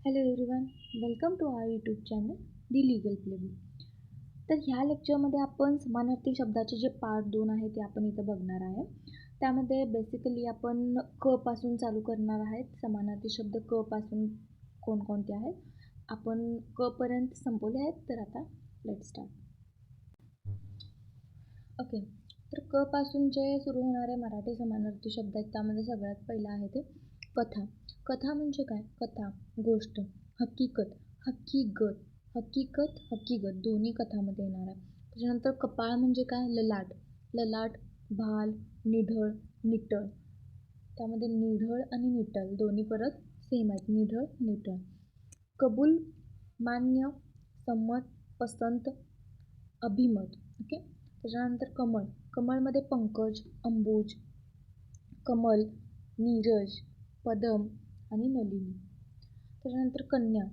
Hello everyone welcome to our YouTube channel the legal playbook तर ह्या लेक्चरमध्ये आपण समानार्थी शब्दाचे जे पार्ट दोन आहे ते आपण इथं बघणार आहे. त्यामध्ये बेसिकली आपण क पासून चालू करणार आहेत. समानार्थी शब्द क पासून कोणकोणते आहेत. आपण क पर्यंत संपवले आहेत तर आता लेट स्टार्ट ओके तर क पासून जे सुरू होणारे मराठी समानार्थी शब्द आहेत त्यामध्ये सगळ्यात पहिलं आहे ते कथा. कथा म्हणजे काय? कथा गोष्ट हकीकत हकीगत. हकीकत हकीगत दोन्ही कथामध्ये येणार आहे. त्याच्यानंतर कपाळ म्हणजे काय? ललाट. ललाट भाल निढळ निटळ. त्यामध्ये निढळ आणि निटळ दोन्ही परत सेम आहेत. निढळ निटळ. कबूल मान्य संमत पसंत अभिमत. ओके? त्याच्यानंतर कमळ. कमळमध्ये पंकज अंबुज. कमल नीरज. पदम आणि नलिनी. त्याच्यानंतर कन्या.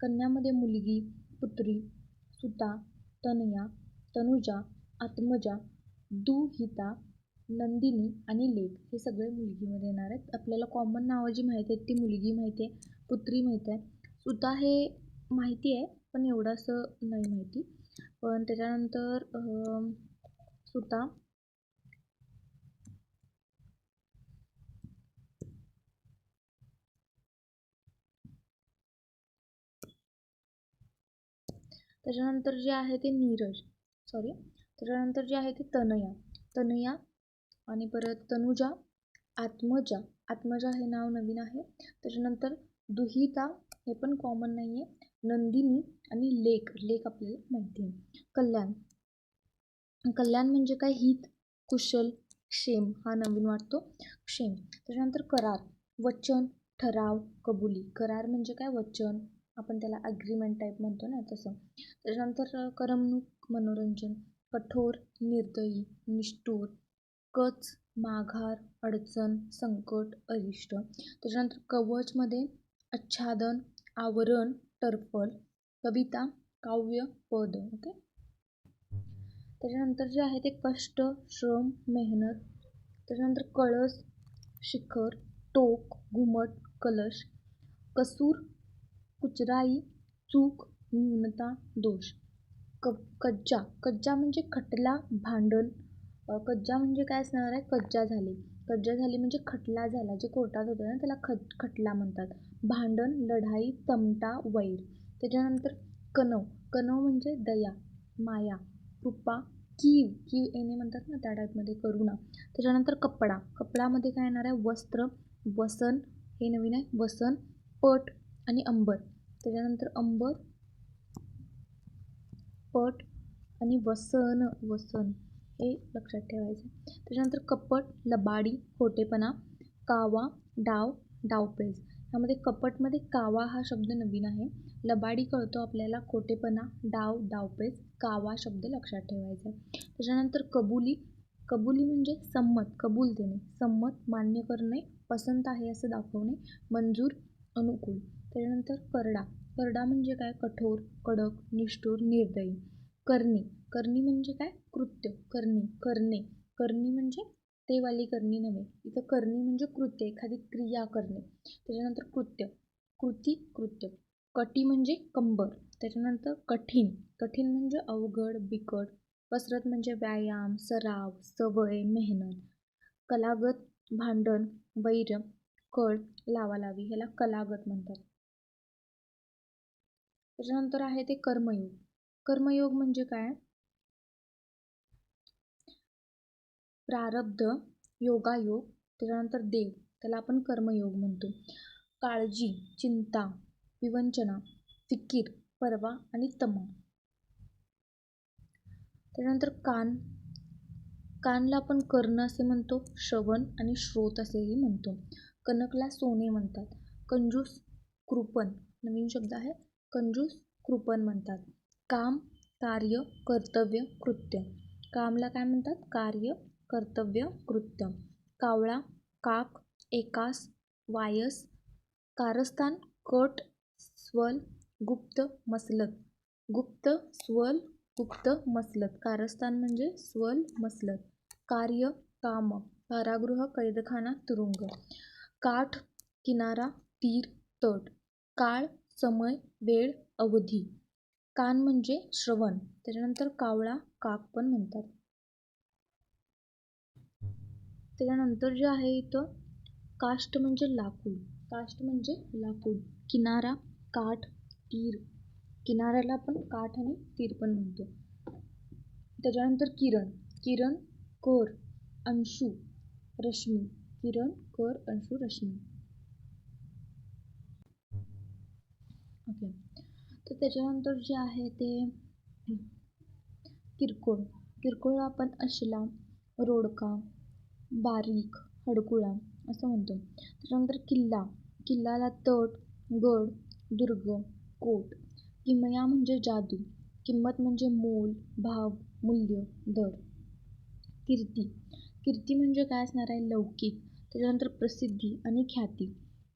कन्यामध्ये मुलगी पुत्री सुता तनया तनुजा आत्मजा दुहिता नंदिनी आणि लेख. हे सगळे मुलगीमध्ये येणार आहेत. आपल्याला कॉमन नावं जी माहिती आहेत ती मुलगी माहिती आहे पुत्री माहिती आहे. सुता हे माहिती आहे पण एवढं असं नाही माहिती. पण त्याच्यानंतर सुता त्याच्यानंतर जे आहे ते नीरज. सॉरी त्याच्यानंतर जे आहे ते तनया. तनया आणि परत तनुजा. आत्मजा. आत्मजा हे नाव नवीन आहे. त्याच्यानंतर दुहिता हे पण कॉमन नाही आहे नंदिनी आणि लेख. लेख आपल्याला माहिती आहे. कल्याण. कल्याण म्हणजे काय? हित कुशल क्षेम हा नवीन वाटतो. क्षेम. त्याच्यानंतर करार. वचन ठराव कबुली. करार म्हणजे काय? वचन आपण त्याला ॲग्रीमेंट टाईप म्हणतो ना तसं. त्याच्यानंतर करमणूक मनोरंजन कठोर निर्दयी निष्ठूर कच माघार अडचण संकट अरिष्ट. त्याच्यानंतर कवचमध्ये आच्छादन आवरण टर्फल कविता काव्य पद ओके? त्याच्यानंतर जे आहे ते कष्ट श्रम मेहनत. त्याच्यानंतर कळस शिखर टोक घुमट कलश. कसूर कुचराई चूक न्यूनता दोष. क कज्जा. कज्जा म्हणजे खटला भांडण. कज्जा म्हणजे काय असणार आहे? कज्जा झाली. कज्जा झाली म्हणजे खटला झाला जे कोर्टात होतं ना त्याला खट खटला म्हणतात. भांडण लढाई तमटा वैर. त्याच्यानंतर कनव. कनव म्हणजे दया माया कृपा कीव. कीव येणे म्हणतात ना त्या टाईपमध्ये करुणा. त्याच्यानंतर कपडा. कपडामध्ये काय येणार आहे? वस्त्र. वसन. हे नवीन आहे. वसन. पट. आणि अंबर. त्याच्यानंतर अंबर पट आणि वसन वसन हे लक्षात ठेवायचं. त्याच्यानंतर कपट लबाडी खोटेपणा कावा डाव डावपेज. ह्यामध्ये कपटमध्ये कावा हा शब्द नवीन आहे. लबाडी कळतो आपल्याला खोटेपणा डाव डावपेज कावा शब्द लक्षात ठेवायचा. त्याच्यानंतर कबुली. कबुली म्हणजे संमत कबूल देणे. संमत मान्य करणे पसंत आहे असं दाखवणे. मंजूर अनुकूल. त्याच्यानंतर करडा. करडा म्हणजे काय? कठोर कडक निष्ठुर निर्दयी. करणी. करणी म्हणजे काय? कृत्य. करणी. करणे. करणी म्हणजे ते वाली करणी नव्हे. इथं करणी म्हणजे कृत्य. एखादी क्रिया करणे. त्याच्यानंतर कृत्य. कृती कृत्य. कटी म्हणजे कंबर. त्याच्यानंतर कठीण. कठीण म्हणजे अवघड बिकट. कसरत म्हणजे व्यायाम सराव सवय मेहनत. कलागत भांडण वैर कळ लावालावी. ह्याला कलागत म्हणतात. त्याच्यानंतर आहे ते कर्मयोग. कर्मयोग म्हणजे काय? प्रारब्ध योगायोग त्याच्यानंतर देव. त्याला आपण कर्मयोग म्हणतो. काळजी चिंता विवंचना फिकीर परवा आणि तमा. त्याच्यानंतर कान. कानला आपण कर्ण असे म्हणतो श्रवण आणि श्रोत असेही म्हणतो. कनकला सोने म्हणतात. कंजूस कृपण नवीन शब्द आहे. कंजूस कृपण म्हणतात. काम कार्य कर्तव्य कृत्य. कामला काय म्हणतात? कार्य कर्तव्य कृत्य. कावळा काक एकास वायस कारस्थान कट स्वल गुप्त मसलत. गुप्त स्वल गुप्त मसलत. कारस्थान म्हणजे स्वल मसलत. कार्य काम. कारागृह कैदखाना तुरुंग. काठ किनारा तीर तट. काळ समय वेळ अवधी. कान म्हणजे श्रवण त्याच्यानंतर कावळा काक पण म्हणतात. त्याच्यानंतर जे आहे इथं काष्ट म्हणजे लाकूड. काष्ट म्हणजे लाकूड. किनारा काठ तीर. किनाऱ्याला आपण काठ आणि तीर पण म्हणतो. त्याच्यानंतर किरण. किरण कर अंशू रश्मी. किरण कर अंशू रश्मी. ओके तर त्याच्यानंतर जे आहे ते किरकोळ. किरकोळ आपण अशिला रोडका बारीक हडकुळा असं म्हणतो. त्याच्यानंतर किल्ला. किल्ल्याला तट गड दुर्ग कोट. किमया म्हणजे जादू. किंमत म्हणजे मोल भाव मूल्य दर. कीर्ती. कीर्ती म्हणजे काय असणार आहे? लौकिक. त्याच्यानंतर प्रसिद्धी आणि ख्याती.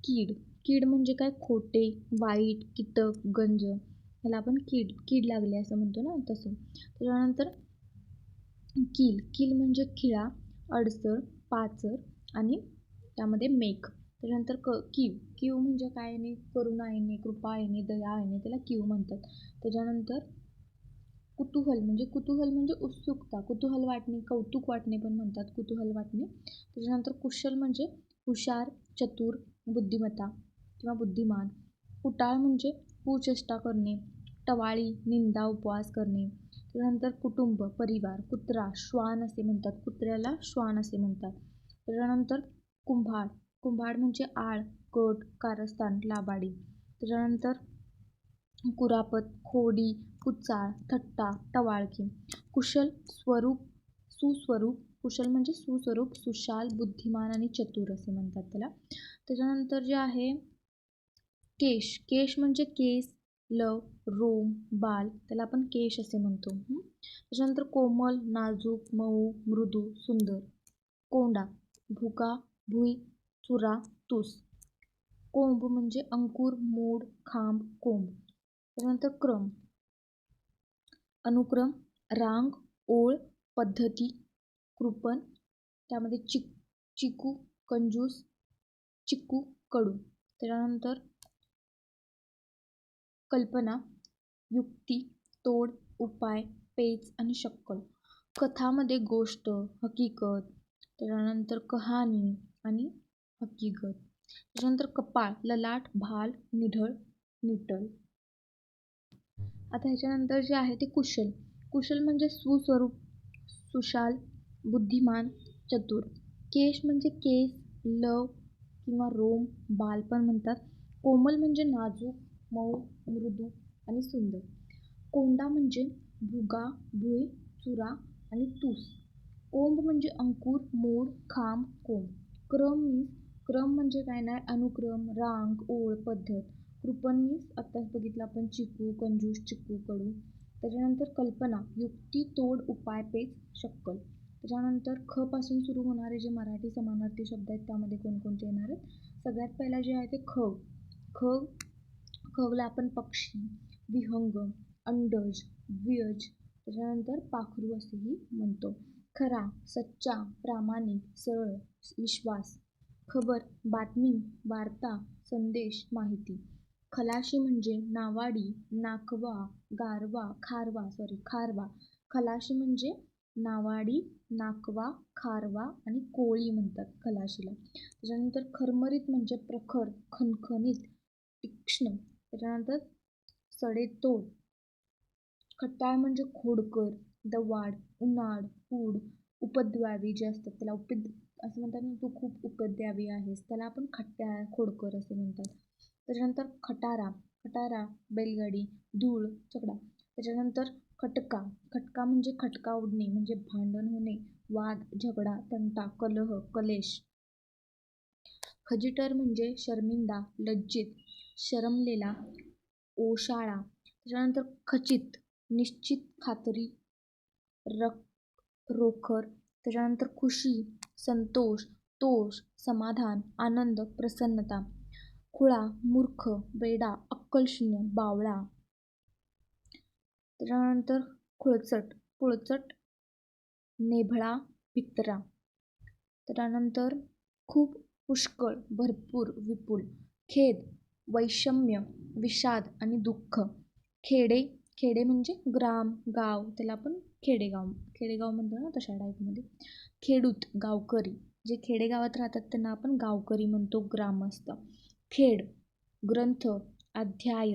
कीड. कीड म्हणजे काय? खोटे वाईट कीटक गंज. ह्याला आपण कीड कीड लागले असं म्हणतो ना तसं. त्याच्यानंतर कील. कील म्हणजे खिळा अडसर पाचर आणि त्यामध्ये मेघ. त्याच्यानंतर क कीव. कीव म्हणजे काय? येणे करुणा येणे कृपा येणे दया येणे त्याला किव म्हणतात. त्याच्यानंतर कुतूहल म्हणजे कुतूहल म्हणजे उत्सुकता. कुतूहल वाटणे कौतुक वाटणे पण म्हणतात कुतूहल वाटणे. त्याच्यानंतर कुशल म्हणजे हुशार चतुर बुद्धिमत्ता. किंवा बुद्धिमान. कुटाळ म्हणजे कुचेष्टा करणे टवाळी निंदा उपवास करणे. त्यानंतर कुटुंब परिवार कुत्रा श्वान असे म्हणतात. कुत्र्याला श्वान असे म्हणतात. त्याच्यानंतर कुंभाड कुंभाड म्हणजे आळ कट कारस्थान लाबाडी. त्याच्यानंतर कुरापत खोडी कुचाळ थट्टा टवाळकी कुशल स्वरूप सुस्वरूप. कुशल म्हणजे सुस्वरूप सुशाल बुद्धिमान आणि चतुर असे म्हणतात त्याला. त्याच्यानंतर जे आहे केश. केश म्हणजे केस लव रोम बाल त्याला आपण केश असे म्हणतो. त्याच्यानंतर कोमल नाजूक मऊ मृदू सुंदर. कोंडा भुका भुई चुरा तुस. कोंब म्हणजे अंकुर मूड खांब कोंब. त्यानंतर क्रम. अनुक्रम रांग ओळ पद्धती कृपण. त्यामध्ये चिक चिकू कंजूस चिकू कडू. त्याच्यानंतर कल्पना युक्ती तोड उपाय पेच आणि शक्कल. कथामध्ये गोष्ट हकीकत त्याच्यानंतर कहाणी आणि हकीकत. त्याच्यानंतर कपाळ ललाट भाल निढळ निटल. आता ह्याच्यानंतर जे आहे ते कुशल. कुशल म्हणजे सुस्वरूप सुशाल बुद्धिमान चतुर. केश म्हणजे केस लव किंवा रोम बाल पण म्हणतात. कोमल म्हणजे नाजूक मऊ मृदू आणि सुंदर. कोंडा म्हणजे भुगा भुई चुरा आणि तूस. कोंब म्हणजे अंकुर मोड खांब कोंब. क्रम मीन्स क्रम म्हणजे काय नाही अनुक्रम रांग ओळ पद्धत. कृपण मीन्स आत्ताच बघितलं आपण चिकू कंजूस चिकू कडू. त्याच्यानंतर कल्पना युक्ती तोड उपाय पेच शक्कल. त्याच्यानंतर ख पासून सुरू होणारे जे मराठी समानार्थी शब्द आहेत त्यामध्ये कोणकोणते येणार आहेत? सगळ्यात पहिला जे आहे ते ख. ख खवला आपण पक्षी विहंग अंडज द्विज त्याच्यानंतर पाखरू असेही म्हणतो. खरा सच्चा प्रामाणिक सरळ विश्वास खबर बातमी वार्ता संदेश माहिती. खलाशी म्हणजे नावाडी नाकवा गारवा खारवा सॉरी खारवा. खलाशी म्हणजे नावाडी नाकवा खारवा आणि कोळी म्हणतात खलाशीला. त्याच्यानंतर खरमरीत म्हणजे प्रखर खणखणीत तीक्ष्ण त्याच्यानंतर सडेतोड. खट्टाळ म्हणजे खोडकर दवाड उन्हाळ पूड उपद्व्यावी जे असतात त्याला उपद असं म्हणतात ना तू खूप उपद्व्यावी आहेस. त्याला आपण खट्ट्याळ खोडकर असे म्हणतात. त्याच्यानंतर खटारा खटारा बैलगाडी धूळ चकडा. त्याच्यानंतर खटका खटका म्हणजे खटका उडणे म्हणजे भांडण होणे वाद झगडा तंटा कलह कलेश. खजिटर म्हणजे शर्मिंदा लज्जित शरमलेला ओशाळा. त्याच्यानंतर खचित निश्चित खात्री रक रोखर. त्याच्यानंतर खुशी संतोष तोष समाधान आनंद प्रसन्नता. खुळा मूर्ख वेडा अक्कलशून्य बावळा. त्याच्यानंतर खुळचट पुळचट नेभळा भित्रा. त्यानंतर खूप पुष्कळ भरपूर विपुल. खेद वैषम्य विषाद आणि दुःख. खेडे खेडे म्हणजे ग्राम गाव त्याला आपण खेडेगाव खेडेगाव म्हणतो ना तशा टाईपमध्ये. खेडूत गावकरी. जे खेडेगावात राहतात त्यांना आपण गावकरी म्हणतो ग्रामस्थ. खेड ग्रंथ अध्याय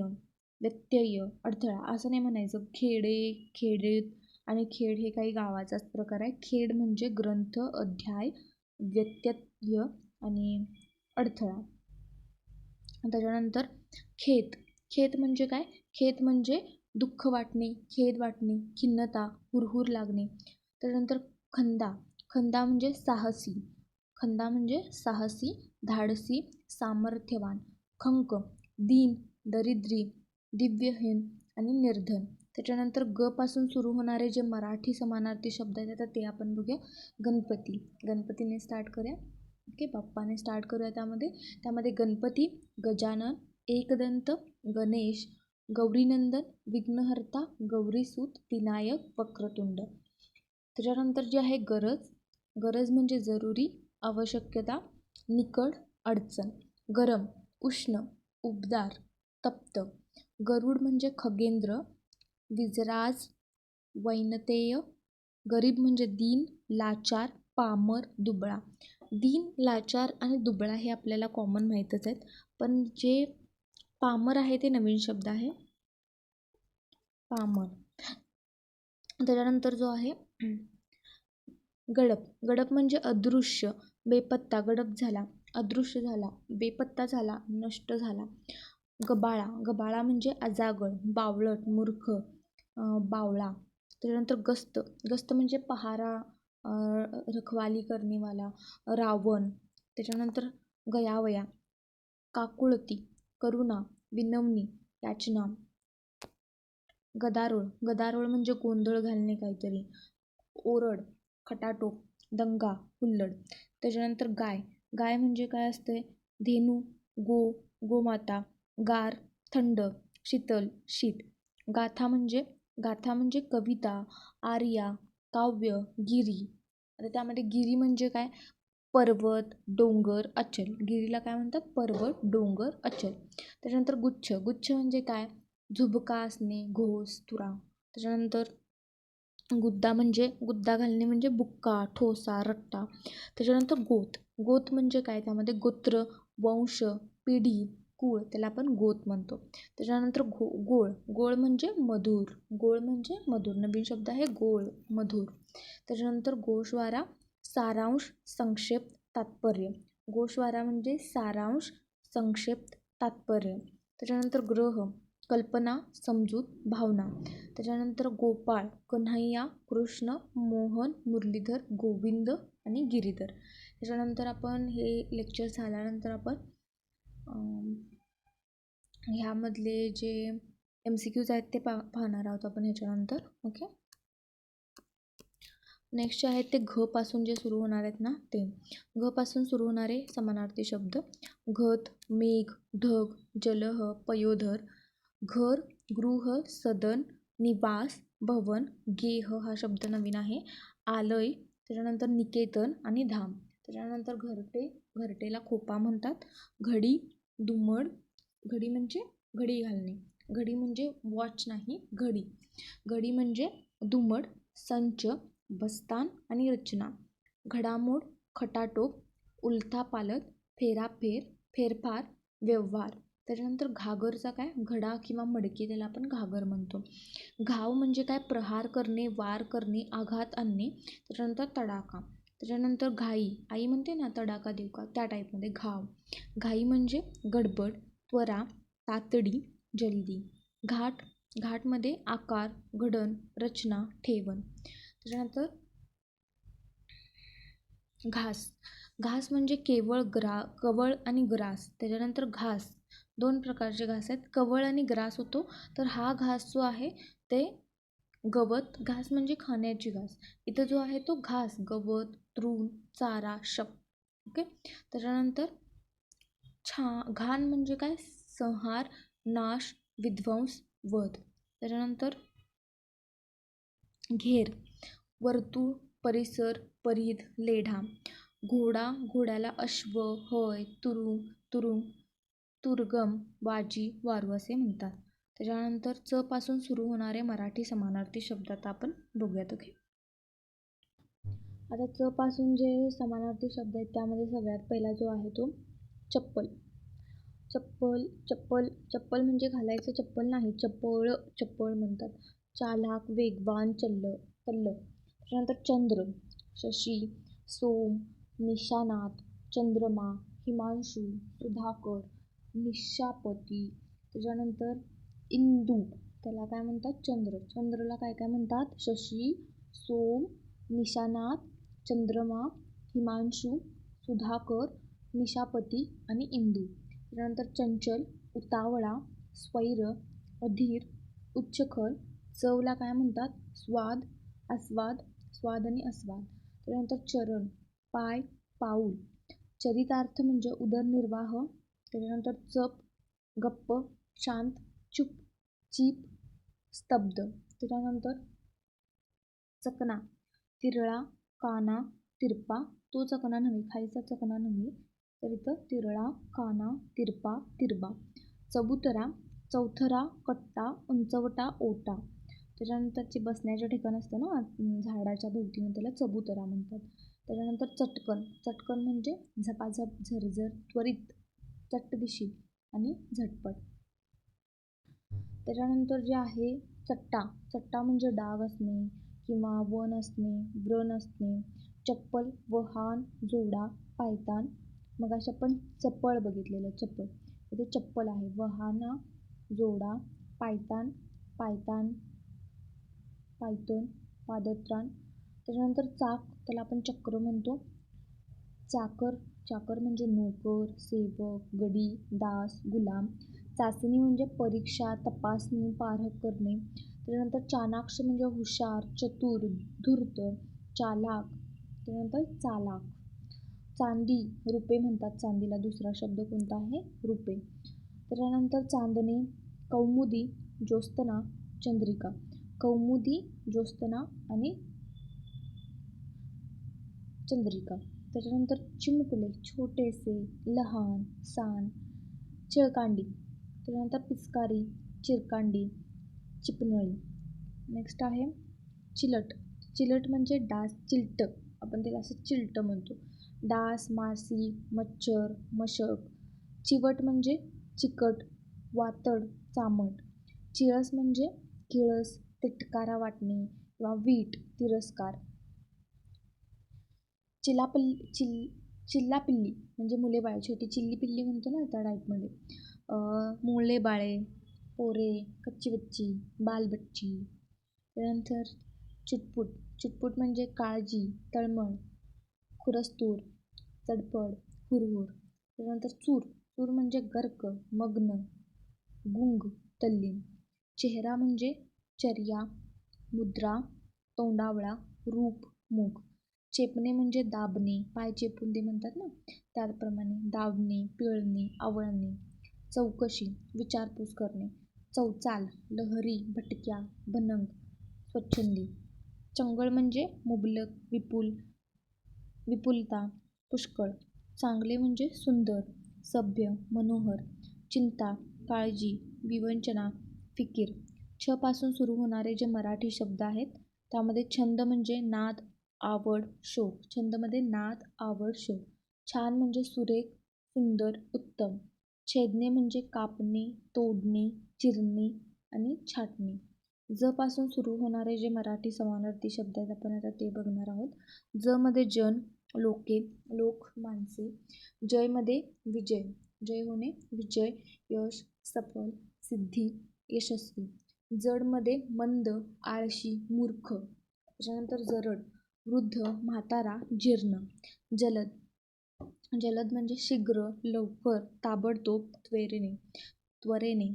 व्यत्यय अडथळा असं नाही म्हणायचं. खेडे खेडेत आणि खेड हे काही गावाचाच प्रकार आहे. खेड म्हणजे ग्रंथ अध्याय व्यत्यय आणि अडथळा. त्याच्यानंतर खेत. खेत म्हणजे काय? खेत म्हणजे दुःख वाटणे खेद वाटणे खिन्नता हुरहुर लागणे. त्याच्यानंतर खंदा. खंदा म्हणजे साहसी. खंदा म्हणजे साहसी धाडसी सामर्थ्यवान. खंक. दीन दरिद्री दिव्यहीन आणि निर्धन. त्याच्यानंतर ग पासून सुरू होणारे जे मराठी समानार्थी शब्द आहेत आता ते आपण बघूया. गणपती. गणपतीने स्टार्ट करूया. ओके बाप्पाने स्टार्ट करूया त्यामध्ये. त्यामध्ये गणपती गजानन एकदंत गणेश गौरीनंदन विघ्नहर्ता गौरीसूत विनायक वक्रतुंड. त्याच्यानंतर जे आहे गरज गरज म्हणजे जरुरी आवश्यकता निकड अडचण गरम उष्ण उबदार तप्त. गरुड म्हणजे खगेंद्र विजराज वैनतेय गरीब म्हणजे दीन लाचार पामर दुबळा. दीन लाचार आणि दुबळा हे आपल्याला कॉमन माहीतच आहेत. पण जे पामर आहे ते नवीन शब्द आहे. पामर. त्याच्यानंतर जो आहे गडप. गडप म्हणजे अदृश्य बेपत्ता. गडप झाला अदृश्य झाला बेपत्ता झाला नष्ट झाला. गबाळा. गबाळा म्हणजे अजागळ बावळट मूर्ख बावळा. त्याच्यानंतर गस्त. गस्त म्हणजे पहारा रखवाली करणेवाला रावण त्याच्यानंतर गयावया काकुळती करुणा विनवणी याचना गदारोळ गदारोळ म्हणजे गोंधळ घालणे काहीतरी. ओरड खटाटोप दंगा हुल्लड. त्याच्यानंतर गाय गाय म्हणजे काय असते? धेनू गो गोमाता गार थंड शीतल शीत. गाथा म्हणजे गाथा म्हणजे कविता आर्या काव्य गिरी. आता त्यामध्ये गिरी म्हणजे काय? पर्वत डोंगर अचल. गिरीला काय म्हणतात? पर्वत डोंगर अचल. त्याच्यानंतर गुच्छ. गुच्छ म्हणजे काय? झुबका असणे घोस तुरा. त्याच्यानंतर गुद्दा म्हणजे गुद्दा घालणे म्हणजे बुक्का ठोसा रट्टा. त्याच्यानंतर गोत. गोत म्हणजे काय? त्यामध्ये गोत्र वंश पिढी. कुळ त्याला आपण गोत म्हणतो. त्याच्यानंतर घो गोळ. गोळ म्हणजे मधुर. गोळ म्हणजे मधुर. नवीन शब्द आहे गोळ मधुर. त्याच्यानंतर गोशवारा सारांश संक्षेप तात्पर्य. गोशवारा म्हणजे सारांश संक्षेप तात्पर्य. त्याच्यानंतर ग्रह कल्पना समजूत भावना. त्याच्यानंतर गोपाळ कन्हैया कृष्ण मोहन मुरलीधर गोविंद आणि गिरीधर. त्याच्यानंतर आपण हे लेक्चर झाल्यानंतर आपण ह्यामधले जे एम सी क्यूज आहेत ते पा पाहणार आहोत आपण ह्याच्यानंतर ओके नेक्स्ट जे आहेत ते घ पासून जे सुरू होणार आहेत ना ते. घ पासून सुरू होणारे समानार्थी शब्द. घत मेघ ढग जलह पयोधर. घर गृह सदन निवास भवन गेह हा शब्द नवीन आहे. आलय त्याच्यानंतर निकेतन आणि धाम. त्याच्यानंतर घरटे घरटेला खोपा म्हणतात. घडी दुमड घडी म्हणजे घडी घालणे. घडी म्हणजे वॉच नाही घडी. घडी म्हणजे दुमड संच बस्तान आणि रचना. घडामोड खटाटोप उलथापालत फेराफेर फेरफार व्यवहार. त्याच्यानंतर घागरचा काय? घडा किंवा मडकी त्याला आपण घागर म्हणतो. घाव म्हणजे काय? प्रहार करणे वार करणे आघात आणणे. त्याच्यानंतर तडाखा. त्याच्यानंतर घाई. आई म्हणते ना तडाखा देऊ का? त्या टाईपमध्ये घाव. घाई म्हणजे गडबड त्वरा तातडी जल्दी. घाट घाटमध्ये आकार घडण रचना ठेवण. त्याच्यानंतर घास. घास म्हणजे केवळ ग्रा कवळ आणि ग्रास. त्याच्यानंतर घास. दोन प्रकारचे घास आहेत. कवळ आणि ग्रास होतो. तर हा घास जो आहे ते गवत घास म्हणजे खाण्याची घास. इथं जो आहे तो घास. गवत तृण चारा शप ओके त्याच्यानंतर छा घाण म्हणजे काय? संहार नाश विध्वंस वध. त्याच्यानंतर घेर वर्तुळ परिसर परिध लेढा. घोडा घोड्याला अश्व हय तुरुंग तुरुंग तुर्गम वाजी वारू असे म्हणतात. त्याच्यानंतर च पासून सुरू होणारे मराठी समानार्थी शब्द आता आपण बघूयात ओके आता च पासून जे समानार्थी शब्द आहेत त्यामध्ये सगळ्यात पहिला जो आहे तो चप्पल. चप्पल चप्पल चप्पल म्हणजे घालायचं चप्पल नाही चप्पळ चप्पळ म्हणतात. चालाक वेगवान चल्ल तल्ल. त्याच्यानंतर चंद्र शशी सोम निशानाथ चंद्रमा हिमांशू सुधाकर निशापती. त्याच्यानंतर इंदू त्याला काय म्हणतात? चंद्र. चंद्रला काय काय म्हणतात? शशी सोम निशानाथ चंद्रमा हिमांशू सुधाकर निशापती आणि इंदू. त्यानंतर चंचल उतावळा स्वैर अधीर उच्चखल चवला काय म्हणतात? स्वाद आस्वाद स्वाद आणि अस्वाद. त्यानंतर चरण पाय पाऊल. चरितार्थ म्हणजे उदरनिर्वाह. त्याच्यानंतर चप गप्प शांत चुप चीप स्तब्ध. त्याच्यानंतर चकना तिरळा काना तिरपा तो चकना नव्हे खायचा चकना नव्हे तर इथं तिरळा काना तिरपा तिरबा. चबुतरा चौथरा कट्टा उंचवटा ओटा. त्याच्यानंतरचे बसण्याचे ठिकाण असतं ना झाडाच्या भोवतीनं त्याला चबुतरा म्हणतात. त्याच्यानंतर चटकन. चटकन म्हणजे झपाझप झरझर त्वरित चटदिशी आणि झटपट. त्याच्यानंतर जे आहे चट्टा. चट्टा म्हणजे डाग असणे किंवा वन असणे व्रण असणे चप्पल वहान जोडा पायतान मग अशा आपण चप्पळ बघितलेलं चप्पल. इथे चप्पल आहे. वहाना जोडा पायतान पायतान पायतन पादत्राण. त्याच्यानंतर चाक त्याला आपण चक्र म्हणतो. चाकर चाकर म्हणजे नोकर सेवक गडी दास गुलाम. चाचणी म्हणजे परीक्षा तपासणी पारख करणे. त्याच्यानंतर चाणाक्ष म्हणजे हुशार चतुर धूर्त चालाक त्यानंतर चालाक. चांदी रुपे म्हणतात चांदीला. दुसरा शब्द कोणता आहे? रुपे. त्याच्यानंतर चांदणे कौमुदी ज्योस्तना चंद्रिका. कौमुदी ज्योस्तना आणि चंद्रिका. त्याच्यानंतर चिमुकले छोटेसे लहान सान चिळकांडी. त्याच्यानंतर पिचकारी चिरकांडी. चिपनळी. नेक्स्ट आहे चिलट. चिलट म्हणजे डास चिलट. आपण त्याला असं चिलट म्हणतो. डास मासी मच्छर मशक. चिवट म्हणजे चिकट वातड चामट. चिळस म्हणजे किळस तिटकारा वाटणे किंवा वीट तिरस्कार. चिलापल्ली चिल चिल्लापिल्ली म्हणजे मुले बाळे. छोटी चिल्ली पिल्ली म्हणतो ना त्या टाईपमध्ये मुले बाळे. पोरे कच्ची बच्ची बालबच्ची त्यानंतर चुटपुट. चुटपुट म्हणजे काळजी तळमळ खुरस्तूर चडपड हुरहुर. त्यानंतर चूर. चूर म्हणजे गर्क मग्न गुंग तल्लीन. चेहरा म्हणजे चर्या मुद्रा तोंडावळा रूप मुख चेपणे म्हणजे दाबणे पाय चेपून ते म्हणतात ना? त्याप्रमाणे दाबणे पिळणे आवळणे चौकशी विचारपूस करणे. चौचाल लहरी भटक्या भनंग स्वच्छंदी. चंगळ म्हणजे मुबलक विपुल विपुलता पुष्कळ. चांगले म्हणजे सुंदर सभ्य मनोहर चिंता काळजी विवंचना फिकीर. छ पासून सुरू होणारे जे मराठी शब्द आहेत त्यामध्ये छंद म्हणजे नाद आवड शोक. छंदमध्ये नाद आवड शोक. छान म्हणजे सुरेख सुंदर उत्तम. छेदणे म्हणजे कापणे तोडणे चिरणे आणि छाटणे. ज पासून सुरू होणारे जे मराठी समानार्थी शब्द आहेत आपण आता ते बघणार आहोत. ज मध्ये जन लोके लोक माणसे. जयमध्ये विजय. जय होणे विजय यश सफल सिद्धी यशस्वी. जडमध्ये मंद आळशी मूर्ख. त्याच्यानंतर जरड वृद्ध म्हातारा जीर्ण. जलद जलद म्हणजे शीघ्र लवकर ताबडतोब त्वरेने त्वरेने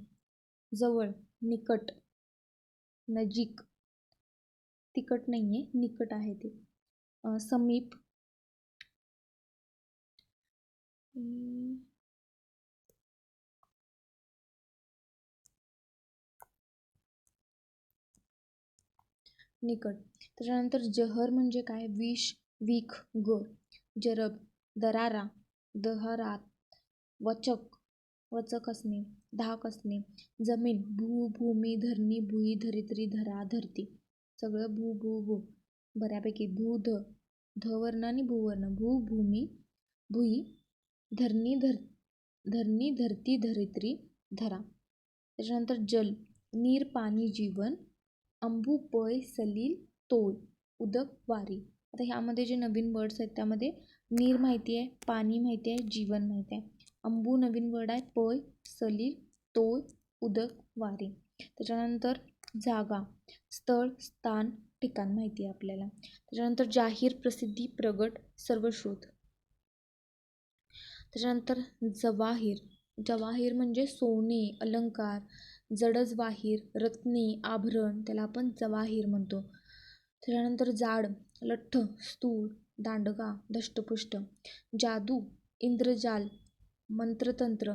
जवळ निकट नजीक. तिकट नाही आहे निकट आहे ते. समीप. निकट. त्याच्यानंतर जहर म्हणजे काय? विष विख गर जरब. दरारा दहरात वचक वचक असणे धाक असणे जमीन भू भूमी धरणी भुई धरित्री धरा धरती. सगळं भू भू भू. बऱ्यापैकी भू ध धवर्ण आणि भूवर्ण. भू भूमी भुई धरणी धर धरणी धरती धरित्री धरा. त्याच्यानंतर जल नीर पाणी जीवन अंबू पय सलील तोल उदक वारी. आता ह्यामध्ये जे नवीन वर्ड्स आहेत त्यामध्ये नीर माहिती आहे पाणी माहिती आहे जीवन माहिती आहे. अंबू नवीन वर्ड आहे पय सलील तोय उदक वारे. त्याच्यानंतर जागा स्थळ स्थान ठिकाण माहिती आहे आपल्याला. त्याच्यानंतर जाहीर प्रसिद्धी प्रगट सर्वश्रुत त्याच्यानंतर जवाहीर. जवाहीर म्हणजे सोने अलंकार जडजवाहीर रत्ने आभरण त्याला आपण जवाहीर म्हणतो. त्याच्यानंतर जाड लठ्ठ स्थूळ दांडगा दष्टपुष्ट जादू इंद्रजाल मंत्रतंत्र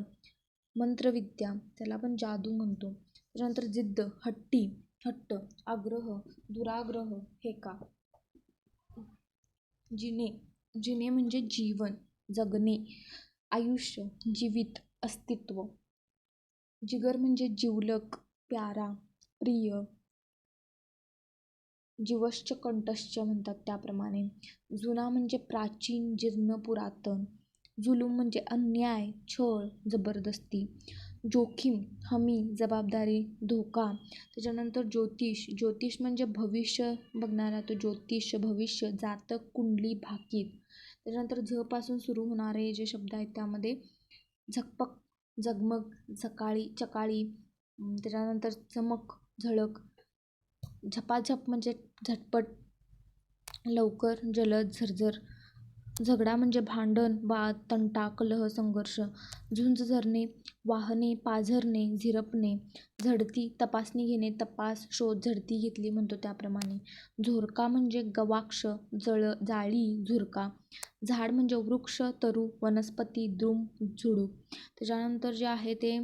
मंत्रविद्या त्याला आपण जादू म्हणतो. त्याच्यानंतर जिद्द हट्टी हट्ट आग्रह दुराग्रह हेका. जिने जिने म्हणजे जीवन जगणे. आयुष्य जीवित अस्तित्व. जिगर म्हणजे जिवलक प्यारा प्रिय जीवश्च कंठश्च म्हणतात त्याप्रमाणे. जुना म्हणजे प्राचीन जीर्ण पुरातन. जुलूम म्हणजे अन्याय छळ जबरदस्ती. जोखीम हमी जबाबदारी धोका. त्याच्यानंतर ज्योतिष. ज्योतिष म्हणजे भविष्य बघणारा तो ज्योतिष भविष्य जातक कुंडली भाकीत. त्याच्यानंतर झपासून सुरू होणारे जे शब्द आहेत त्यामध्ये झकपक झगमग सकाळी चकाळी. त्याच्यानंतर चमक झळक झपाझप म्हणजे झटपट लवकर जलद झरझर. झगडा म्हणजे भांडण वाद तंटा कलह संघर्ष. झुंज झरणे वाहने पाझरणे झिरपणे. झडती तपासणी घेणे तपास शोध झडती घेतली म्हणतो त्याप्रमाणे. झोरका म्हणजे गवाक्ष जळ जाळी झुरका. झाड म्हणजे वृक्ष तरु वनस्पती द्रुम झुडूप त्याच्यानंतर जे आहे ते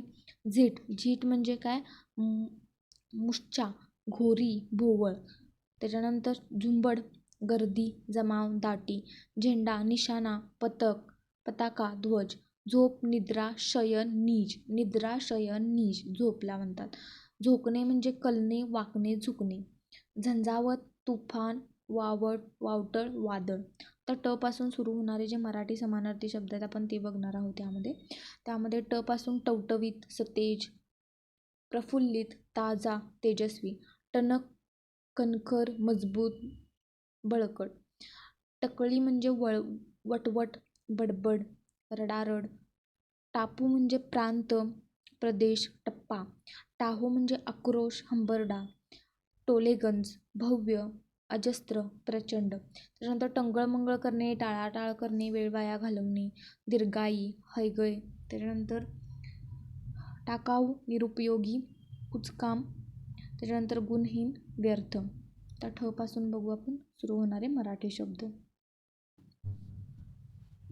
झीट. झीट म्हणजे काय? मुश्चा. घोरी भोवळ त्याच्यानंतर झुंबड गर्दी जमाव दाटी झेंडा निशाणा पतक पताका ध्वज झोप निद्रा शयन नीज निद्रा शयन नीज झोपला म्हणतात. झोकणे म्हणजे कलणे वाकणे झुकणे. झंझावत तुफान वावड वावटळ वादळ. तर ट पासून सुरू होणारे जे मराठी समानार्थी शब्द आहेत आपण ते बघणार आहोत त्यामध्ये त्यामध्ये ट पासून टवटवीत सतेज प्रफुल्लित ताजा तेजस्वी. टणक कणखर मजबूत बळकट. टकळी म्हणजे वळ वटवट बडबड रडारड. टापू म्हणजे प्रांत प्रदेश टप्पा. टाहो म्हणजे आक्रोश हंबरडा. टोलेगंज भव्य अजस्त्र प्रचंड. त्याच्यानंतर टंगळमंगळ करणे टाळाटाळ करणे वेळ वाया घालवणे दीर्घाई हैगय. त्याच्यानंतर टाकाऊ निरुपयोगी कुचकाम त्याच्यानंतर गुणहीन व्यर्थ. त्या ठपासून बघू आपण सुरू होणारे मराठी शब्द.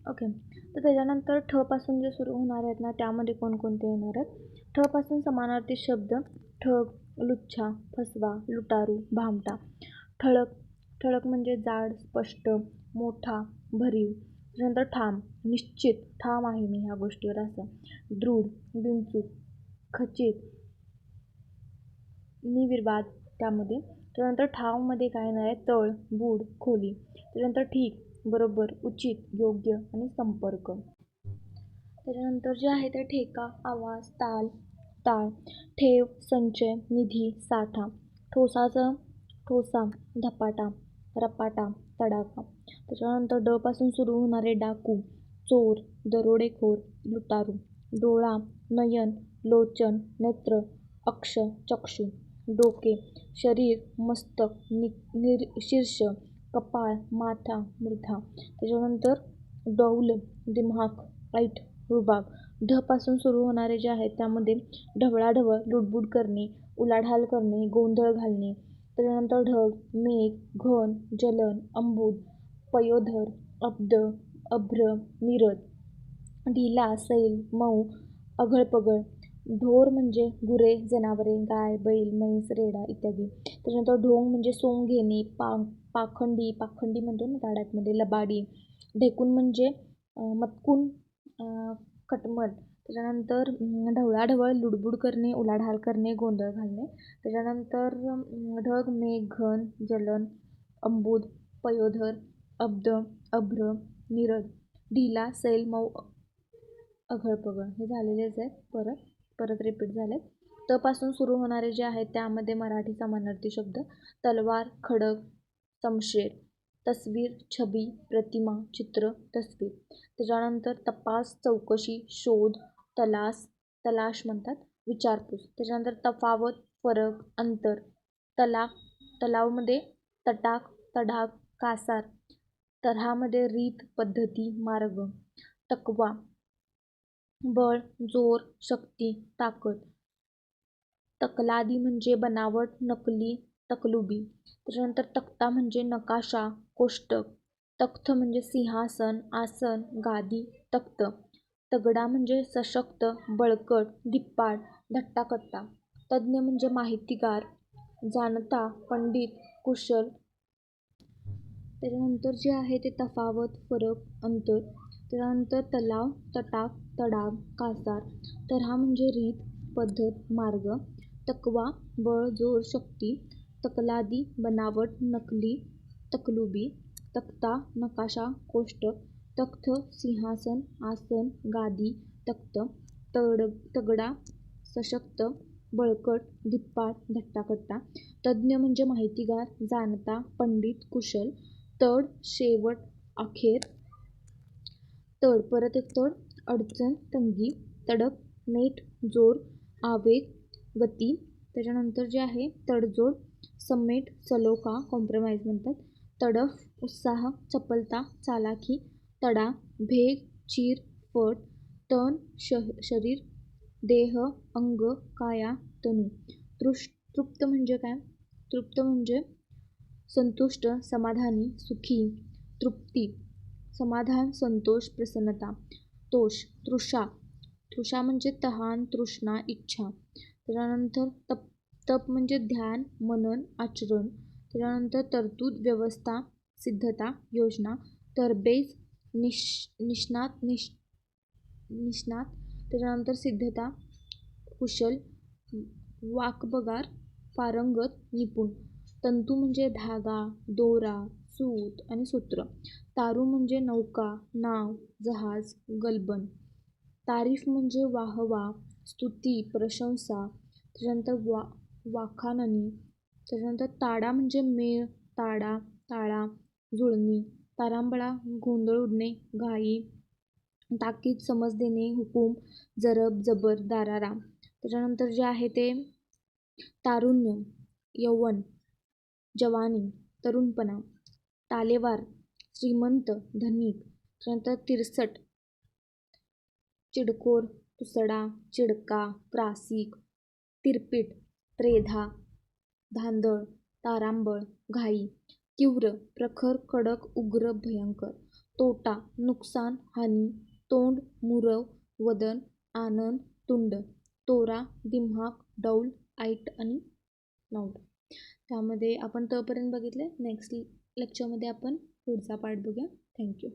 ओके तर त्याच्यानंतर ठपासून जे सुरू होणार आहेत ना त्यामध्ये कोणकोणते येणार आहेत? ठपासून समानार्थी शब्द ठग लुच्छा फसवा लुटारू भामटा. ठळक ठळक म्हणजे जाड स्पष्ट मोठा भरीव. त्याच्यानंतर ठाम निश्चित ठाम आहे मी ह्या गोष्टीवर असं. दृढ बिनचूक खचित निर्विवाद त्यामध्ये. त्यानंतर ठावमध्ये काय येणार आहे? तळ बूड खोली. त्याच्यानंतर ठीक बरोबर उचित योग्य आणि संपर्क. त्याच्यानंतर जे आहे ते ठेका आवाज ताल ताळ ठेव संचय निधी साठा ठोसाचा ठोसा धपाटा रपाटा तडाखा. त्याच्यानंतर डपासून सुरू होणारे डाकू चोर दरोडेखोर लुटारू. डोळा नयन लोचन नेत्र अक्ष चक्षू. डोके शरीर मस्तक नि निर शीर्ष कपाळ माथा मृथा त्याच्यानंतर डौल दिमाग ऐट रुबाब ढ पासून सुरू होणारे जे आहेत त्यामध्ये ढवळाढवळ लुडबुड करणे उलाढाल करणे गोंधळ घालणे. त्याच्यानंतर ढग मेघ घन जलन अंबुद पयोधर अब्द अभ्र नीरद. ढिला सैल मऊ अघळपघळ. ढोर म्हणजे गुरे जनावरे गाय बैल म्हैस रेडा इत्यादी. त्याच्यानंतर ढोंग म्हणजे सोंग घेणे पा पाखंडी पाखंडी म्हणतो ना गाड्यातमध्ये लबाडी. ढेकून म्हणजे मटकून कटमल त्याच्यानंतर ढवळाढवळ लुडबुड करणे उलाढाल करणे गोंधळ घालणे. त्याच्यानंतर ढग मेघ घन जलन अंबुद पयोधर अब्द अभ्र निरद ढिला सैल मऊ अघळपगळ. हे झालेलेच आहेत. परत परत रिपीट झाले तपासून सुरू होणारे जे आहेत त्यामध्ये मराठी समानार्थी शब्द तलवार खडक समशेर तस्वीर छबी प्रतिमा चित्र तस्वीर. त्याच्यानंतर तपास चौकशी शोध तलास तलाश म्हणतात विचारपूस. त्याच्यानंतर तफावत फरक अंतर तलाक तलावमध्ये तटाक तडाख कासार. तऱ्हामध्ये रीत पद्धती मार्ग. तकवा बळ जोर शक्ती ताकद. तकलादी म्हणजे बनावट नकली तकलुबी. त्याच्यानंतर तक्ता म्हणजे नकाशा कोष्टक. तख्त म्हणजे सिंहासन आसन गादी तख्त. तगडा म्हणजे सशक्त बळकट धिप्पाड धट्टाकट्टा. तज्ज्ञ म्हणजे माहितीगार जाणता पंडित कुशल. त्याच्यानंतर जे आहे ते तफावत फरक अंतर. त्यानंतर तलाव तटाक तडाग कासार. तऱ्हा म्हणजे रीत पद्धत मार्ग. तकवा बळ जोर शक्ती. तकलादी बनावट नकली तकलुबी. तक्ता नकाशा कोष्टक तख्त सिंहासन आसन गादी तख्त तड तगडा सशक्त बळकट धिप्पाड धट्टाकट्टा. तज्ज्ञ म्हणजे माहितीगार जाणता पंडित कुशल. तड शेवट अखेर. तड परत एक तड अडचण तंगी तडक नेट जोर आवेग गती. त्याच्यानंतर जे आहे तडजोड समेट सलोखा कॉम्प्रोमाइज म्हणतात. तडफ उत्साह चपलता चालाखी तडा भेग चीर फट तन श शरीर देह अंग काया तनू. तृष तृप्त म्हणजे काय? तृप्त म्हणजे संतुष्ट समाधानी सुखी तृप्ती. समाधान, संतोष, प्रसन्नता, तोष, तृषा. तृषा म्हणजे तहान, तृष्णा, इच्छा. त्याच्यानंतर तप तप म्हणजे ध्यान, मनन, आचरण. त्याच्यानंतर तरतूद, व्यवस्था, सिद्धता, योजना. तरबेज निश, निष्णात निश, निष्णात. त्याच्यानंतर सिद्धता, कुशल, वाकबगार, पारंगत, निपुण. तंतू म्हणजे धागा, दोरा सूत आणि सूत्र. तारू म्हणजे नौका नाव जहाज गलबन. तारीफ म्हणजे वाहवा स्तुती प्रशंसा. त्याच्यानंतर वा वाखाणणी. त्याच्यानंतर ताडा म्हणजे मेळ ताडा ताळा जुळणी. तारांबळा गोंधळ उडणे घाई. ताकीद समज देणे हुकूम जरब जबर दारारा त्याच्यानंतर जे आहे ते तारुण्य यवन जवानी तरुणपणा. तालेवार श्रीमंत धनिक त्यानंतर तिरसट चिडखोर तुसडा चिडका त्रासिक तिरपीट त्रेधा धांदळ तारांबळ घाई तीव्र प्रखर कडक उग्र भयंकर. तोटा नुकसान हानी तोंड मुरव वदन आनंद तुंड. तोरा दिमाग डौल आईट आणि लाऊड त्यामध्ये आपण तपर्यंत बघितले. नेक्स्ट लेक्चरमध्ये आपण पुढचा पार्ट बघूया. थँक्यू